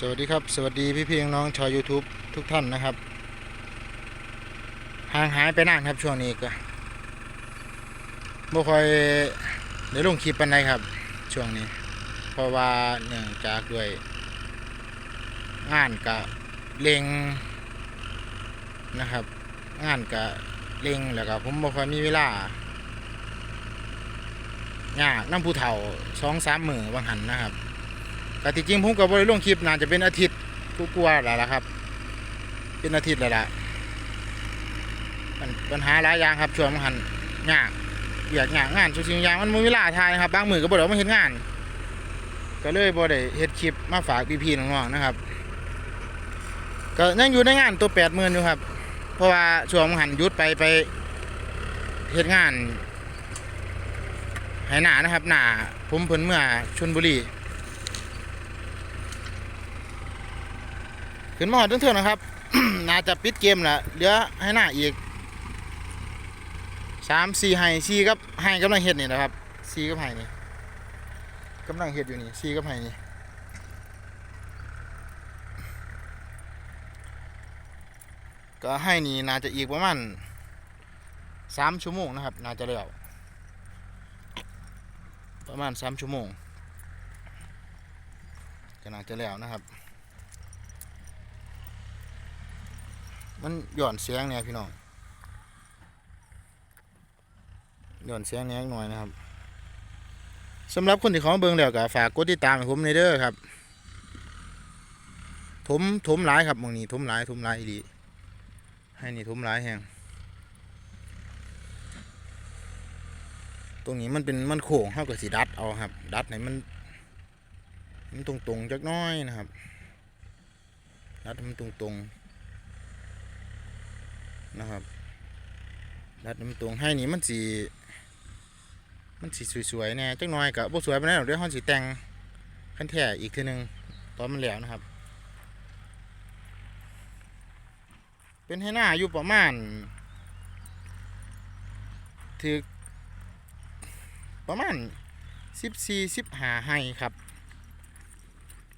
สวัสดีครับ สวัสดีพี่พี่น้องชาว YouTube ทุกท่านนะครับ ห่างหายไปนานครับช่วงนี้ก็บ่ค่อยได้ลงคลิปปันใดครับ ช่วงนี้ เพราะว่าเนื่องจากด้วยงานกะเล็งนะครับ งานกะเล็งแล้วก็ผมบ่ค่อยมีเวลายากน้ำผู้เฒ่าสองสามมือบางหันนะครับ แต่ที่จริงผมกับบริลงคลิปน่าจะเป็นอาทิตย์กูกลัวแล้วล่ะครับ เป็นอาทิตย์แล้วล่ะปัญหาหลายอย่างครับช่วงมันหันยากเบียดยากงานทุกสิ่งอย่างมันมีเวลาทายครับบางมือก็บ่ได้ออกมาเฮ็ดงาน ก็เลยบ่ได้เฮ็ดคลิปมาฝากพี่ๆน้องๆนะครับ ก็ยังอยู่ในงานตัวแปดหมื่นอยู่ครับ เพราะว่าช่วงมันหันยุดไปไปเฮ็ดงานให้หนานะครับหนาผมเพิ่นเมื่อชลบุรี ขึ้นมาหอดเถื่อนนะครับ น่าจะปิดเกมแหละเหลือให้หน้าอีกสามสี่ไฮสี่กับไฮกำลังเฮ็ดนี่นะครับสี่กับไฮนี่กำลังเฮ็ดอยู่นี่สี่กับไฮนี่ก็ให้นี่น่าจะอีกประมาณสามชั่วโมงนะครับ น่าจะแล้วประมาณสามชั่วโมงก็น่าจะแล้วนะครับ มันหย่อนเสียงเนี่ยพี่น้องหย่อนเสียงเนี่ยหน่อยนะครับสำหรับคนที่เขาเบิ่งแล้วก็ฝากกดติดตามผมในเด้อครับ ถมถมหลายครับหมองนี้ถมหลายถมหลายอีหลีให้นี่ถมหลายแฮงตรงนี้มันเป็นมันโค้งเท่ากับสีดัดเอาครับ ดัดให้มัน มันตรงๆจักน้อยนะครับดัดมันตรงๆ นะครับรัดน้ำตรงให้นี่มันสีมันสีสวยๆแน่จักหน่อยกับบ่สวยไปานนั้นหรอกเดี๋ยวเขาสีแตงขั้นแท้อีกทีหนึ่งตอนมันแล้วนะครับ เป็นให้หน้าอยู่ประมาณถือประมาณสิบสี่สิบห้าให้ครับ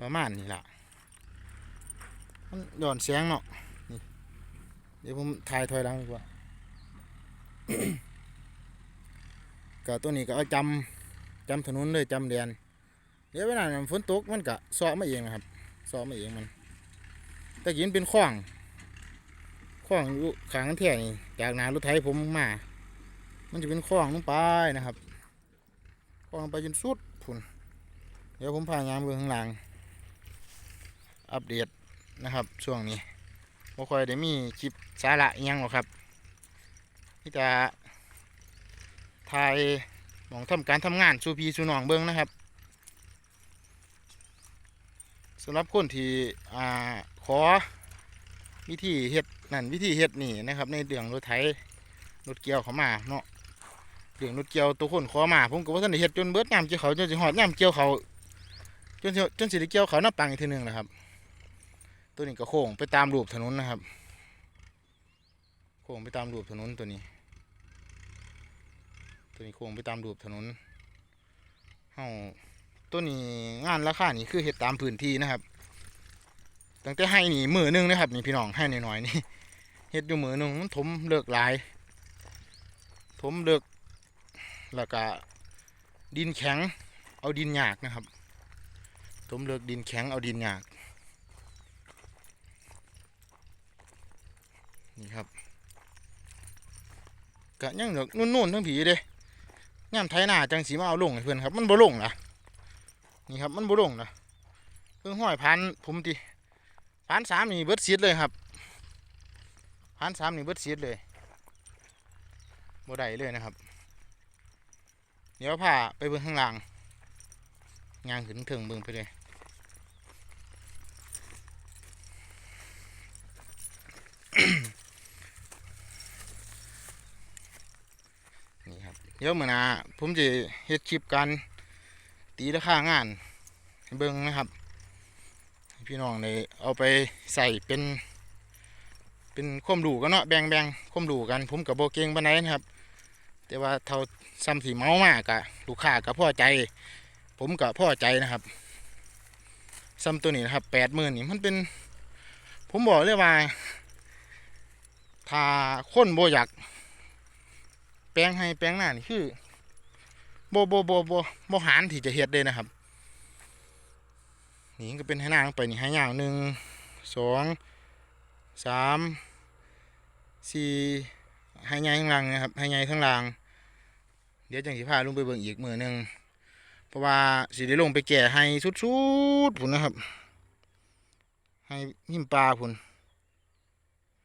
ประมาณนี้ล่ะมันหย่อนเสียงเนาะ ดี๋ยวผมถ่ายถอยหลังดีกว่าก็ตัวนี้ก็เอาจำจำถนนเลยจำเดียนเดี๋ยวเวลาฝนตกมันก็ซ้อมาเองนะครับซ้อมาเองมันแต่กินเป็นข้องข้องอยู่ขางกันแท่นี่จากนารถไถผมมา มันจะเป็นข้องลงไปนะครับข้องไปจนสุดพุ่นเดี๋ยวผมพายามเบื้องข้างหลังอัปเดตนะครับช่วงนี้ บ่ค่อยได้มีคลิปสาระอิหยังหรอกครับที่จะถ่ายมองทำการทำงานสูพีสูนองเบิ้งนะครับสำหรับคนที่อ่าขอวิธีเฮ็ดนั่นวิธีเฮ็ดนี่นะครับ ในเรื่องรถไถรถเกี่ยวเขามาเนาะเรื่องรถเกี่ยวตัวคนขอมาผมก็ว่าท่านเฮ็ดจนเบิดยามเกี่ยวเขาจนสิฮอดยามเกี่ยวเขาจนจนสิได้เกี่ยวเขาหน้าปังอีกทีหนึ่งนะครับ ตัวนี้ก็โค้งไปตามรูปถนนนะครับ โค้งไปตามรูปถนนตัวนี้ ตัวนี้โค้งไปตามรูปถนนเฮาตัวนี้งานราคานี่คือเห็ดตามพื้นที่นะครับ ตั้งแต่ให้นี่มือหนึงนะครับนี่พี่น้องให้หน่อยๆนี่เห็ดอยู่มือหนึงมันถมเลิกหลาย ถมเลิกแล้วก็ดินแข็งเอาดินหยากนะครับถมเลิกดินแข็งเอาดินหยาก นี่ครับกะยังเหลือนุ่นๆทั้งผีเด้ย่ามไทยหน้าจังสีมาเอาลงให้เพื่อนครับ มันบ่ลงนะนี่ครับมันบ่ลงนะเพิ่งห้อยพันผมตีพันสามนี่เบิดซีดเลยครับพันสามนี่เบิดซีดเลยบ่ได้เลยนะครับ เดี๋ยวพาไปเบิ่งข้างล่างยางขึ้นถึงเบิ่งไปเลย นี่ครับ เดี๋ยวมื่อนาผมจะเฮ็ดคลิปกันตีราคางานเบิ่งนะครับ พี่น้องได้เอาไปใส่เป็น เป็นความรู้กันเนาะแบ่งแบ่งความรู้กัน ผมกับโบเกงปานใดนะครับ แต่ว่าเท่าซ้ำสีเมามากกะลูกค้ากับพ่อใจ ผมกับพ่อใจนะครับซัมตัวนี้นะครับแปดหมื่นนี่มันเป็น ผมบอกเลยว่า ถ้าคนโบอยาก แปลงให้แปลงหน้านี่คือโบโบโบโบโบหารที่จะเฮ็ดเลยนะครับ นี่ก็เป็นให้หน้าลงไปนี่ให้ยาวหนึ่งสองสามสี่ให้ใหญ่ข้างล่างนะครับให้ใหญ่ข้างล่าง เดี๋ยวจังสิพาลงไปเบิ่งอีกมือหนึ่งเพราะว่าสิได้ลงไปแก่ให้สุดๆพุ่นนะครับ ให้หิมปลาพุ่น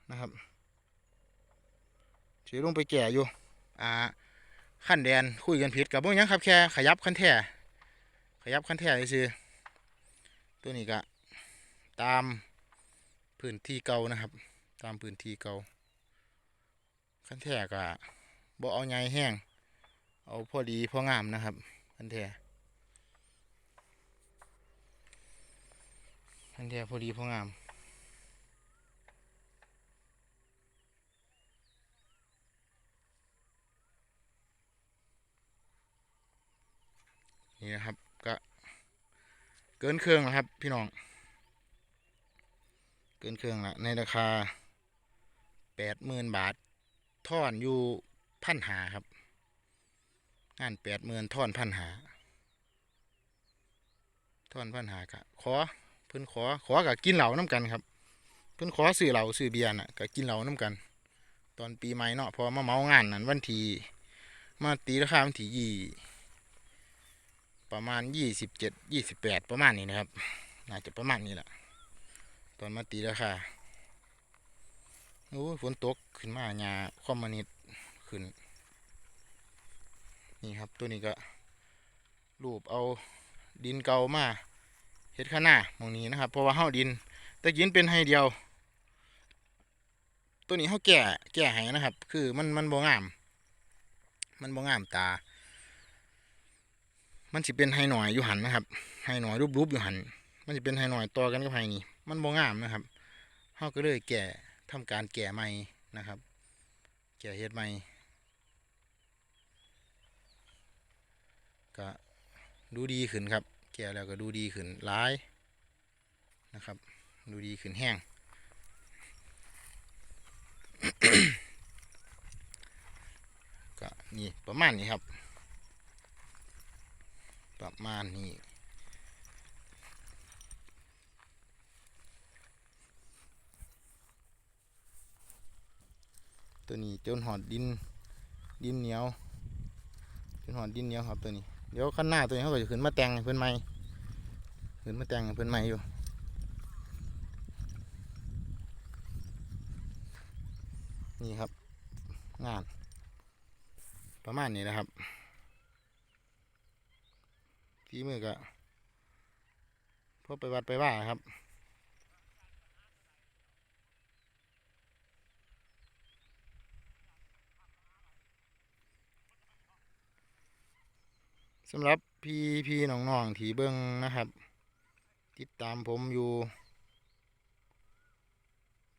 นะครับสิลงไปแก่อยู่ อ่าขั้นแดนคุยกันผิดกับพวกยังครับแค่ขยับขั้นแท่ขยับขั้นแท่ซื่อตัวนี้ก็ตามพื้นที่เก่านะครับ ตามพื้นที่เก่าขั้นแท่ก็บ่เอาใหญ่แห้ง เอาพอดีพองามนะครับขั้นแท่ขั้นแท่พอดีพองาม นี่นะครับก็เกินเครื่องแล้วครับ พี่น้อง เกินเครื่องละในราคาแปดหมื่นบาทท่อนอยู่พันหาครับงานแปดหมื่นท่อนพันหาท่อนพันหากะขอเพิ่นขอขอกับกินเหล้าน้ำกันครับ เพิ่นขอซื้อเหล้าซื้อเบียร์น่ะกับกินเหล้าน้ำกัน ตอนปีใหม่เนาะพอมาเมางานนั้นวันทีมาตีราคาวันที่ยี่ ประมาณยี่สิบเจ็ดยี่สิบแปดประมาณนี้นะครับน่าจะประมาณนี้แหละตอนมาตีราคาโอ้ฝนตกขึ้นมาหญ้าคอมมานิดขึ้น นี่ครับตัวนี้ก็รูปเอาดินเก่ามาเฮ็ดข้างหน้ามองนี้นะครับ เพราะว่าเฮาดินตะกินเป็นให้เดียว ตัวนี้เฮาแก่แก่ให้นะครับ คือมันมันบ่งาม มันบ่งามตา มันสิเป็นไฮหน่อยอยู่หันนะครับไฮหน่อยรูปๆอยู่หัน มันสิเป็นไฮหน่อยต่อกันกับไฮนี่มันบ่งามนะครับเฮาก็เลยแก่ทำการแก่ใหม่นะครับ แก่เฮ็ดใหม่ก็ดูดีขึ้นครับ แก่แล้วก็ดูดีขึ้นหลายนะครับ ดูดีขึ้นแห้งก็นี่ประมาณนี้ครับ ประมาณนี้ตัวนี้จนหอดดินดินเหนียวจนหอดดินเหนียวครับตัวนี้เดี๋ยวขั้นหน้าตัวนี้เขาก็จะขึ้นมาแต่งเพื่อนใหม่ขึ้นมาแต่งเพื่อนใหม่อยู่นี่ครับงานประมาณนี้นะครับ ฝีมือก็พอไปวัดไปว่าครับสำหรับพี่พี่น้องน้องๆที่เบิ้งนะครับ ติดตามผมอยู่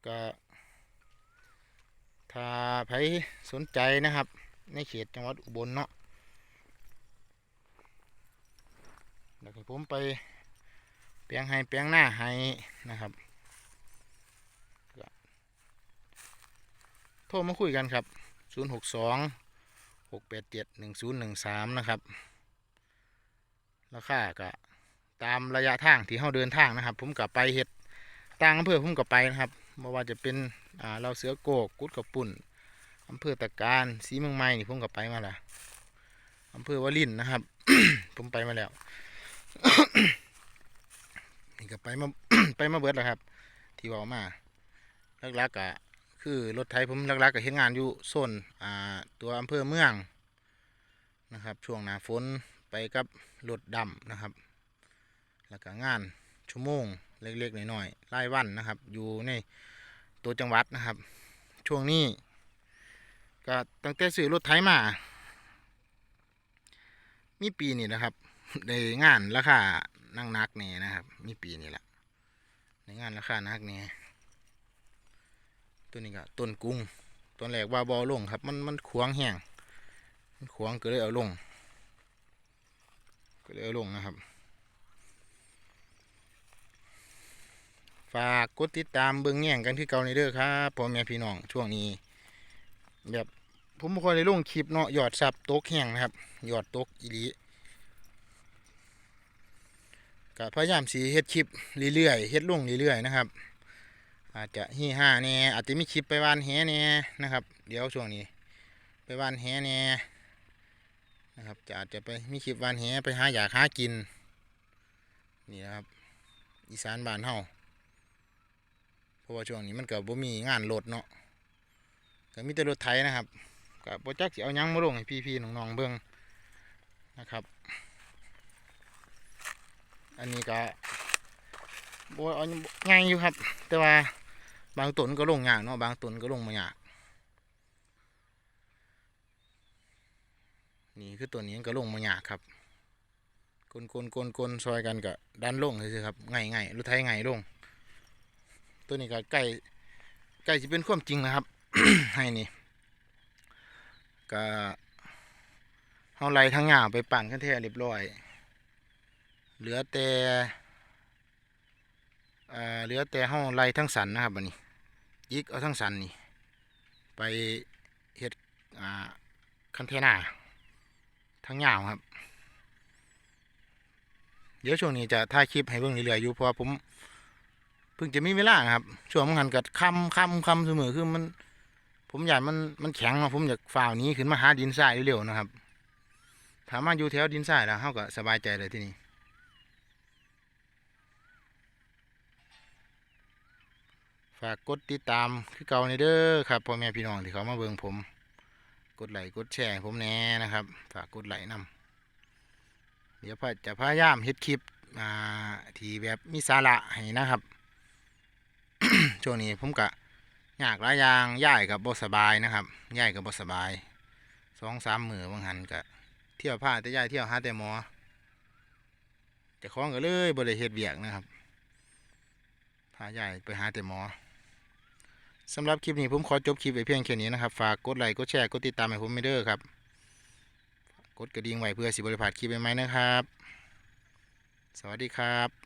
ก็ถ้าใครสนใจนะครับ ในเขตจังหวัดอุบลเนาะ เดี๋ยวผมไปแปลงให้แปลงหน้าให้นะครับโทรมาคุยกันครับ 062 687 1013 นะครับ ราคาก็ตามระยะทางที่เราเดินทางนะครับ ผมกับไปเฮ็ดต่างอำเภอผมกับไปนะครับไม่ว่าจะเป็นอ่าเราเสือโกกกุดกับปุ่นอำเภอตะการสีเมืองใหม่นี่ผมกับไปมาแล้วอำเภอวาลินนะครับ ผมไปมาแล้ว นี่ก็ไปมาไปมาเบิดแล้วครับ ที่ว่ามาลักๆก็คือรถไทยผมลักๆก็เฮ็ดงานอยู่โซนอ่าตัวอำเภอเมืองนะครับ ช่วงหน้าฝนไปกับรถดำนะครับ แล้วก็งานชั่วโมงเล็กๆน้อยๆรายวันนะครับ อยู่ในตัวจังหวัดนะครับ ช่วงนี้ก็ตั้งแต่ซื้อรถไถมา มีปีนี้นะครับ ในงานราคานั่งนักนี่นะครับ มีปีนี้แหละในงานราคานักนี่ตัวนี้ก็ต้นกุ้งต้นแรกว่าบอลงครับ มันมันขวางแห้งมันขวางก็เลยเอาลง ก็เลยเอาลงนะครับ ฝากกดติดตามเบิ่งแย่งกันคือเก่าในเด้อครับพ่อแม่พี่น้องช่วงนี้ แบบผมบ่ค่อยได้ลงคลิปเนาะยอดซับตกแห้งนะครับยอดตกอีลี ก็พยายามสิเฮ็ดคลิปเรื่อยๆเฮ็ดลงเรื่อยๆนะครับ อาจจะฮี่ห้าแหน่อาจจะมีคลิปไปวานแหแหน่นะครับ เดี๋ยวช่วงนี้ ไปวานแหแหน่นะครับจะอาจจะไปมีคลิปวานแหไปหาอยากหากินนี่นะครับอีสานบ้านเฮาเพราะว่าช่วงนี้มันก็บ่มีงานรถเนาะก็มีแต่รถไถนะครับก็บ่จักสิเอาหยังมาลงให้พี่ๆน้องๆเบิ่งนะครับ อันนี้ก็บเอาง่ายอยู่ครับ แต่ว่าบางต้นก็ลงยากเนาะบางต้นก็ลงบ่ยากนี่คือตัวนี้ก็ลงบ่ยากครับกลนๆๆๆซอยกันก็ดันลงซื่อๆครับง่ายๆรถไถง่ายลง ตัวนี้ก็ใกล้ใกล้สิเป็นความจริงนะครับ ให้นี่ก็เฮาไล่ทั้งหญ้าไปปั่นกันแท้เรียบร้อย เหลือแต่เหลือแต่เฮาไล่ทั้งสันนะครับบัดนี้ยิกเอาทั้งสันนี่ไปเฮ็ดคันเทนาทั้งยาวครับ เดี๋ยวช่วงนี้จะถ่ายคลิปให้เบิ่งเรื่อยๆอยู่เพราะผมเพิ่งจะมีเวลาครับช่วงมันหันกับคำคำคำเสมอคือมัน ผมอยากมันมันแข็งนาะผมอยากฝ่าวนี้ขึ้นมาหาดินทรายเร็วๆนะครับถามมาอยู่แถวดินทรายแล้วเฮาก็สบายใจเลยที่นี่ ฝากกดติดตามคือเก่าในเด้อครับพ่อแม่พี่น้องที่เขามาเบิ่งผม กดไลค์กดแชร์ผมแน่นะครับ ฝากกดไลค์นำเดี๋ยวพ่อจะพยายามเฮ็ดคลิปอ่าที่แบบมีสาระให้นะครับช่วงนี้ผมกะอยากหลายอย่างย่ายกับบ่สบายนะครับย่ายกับบ่สบายสองสามมือบางหันกะเที่ยวพาแต่ย่ายเที่ยวหาแต่หมอจะคล้องก็เลยบ่ได้เฮ็ดเวียกนะครับพาย่ายไปหาแต่หมอ สำหรับคลิปนี้ผมขอจบคลิปไว้เพียงแค่นี้นะครับ ฝากกดไลค์ กดแชร์ กดติดตามให้ผมไม่เด้อครับ กดกระดิ่งไว้เพื่อสิบริพาดคลิปใหม่ๆนะครับ สวัสดีครับ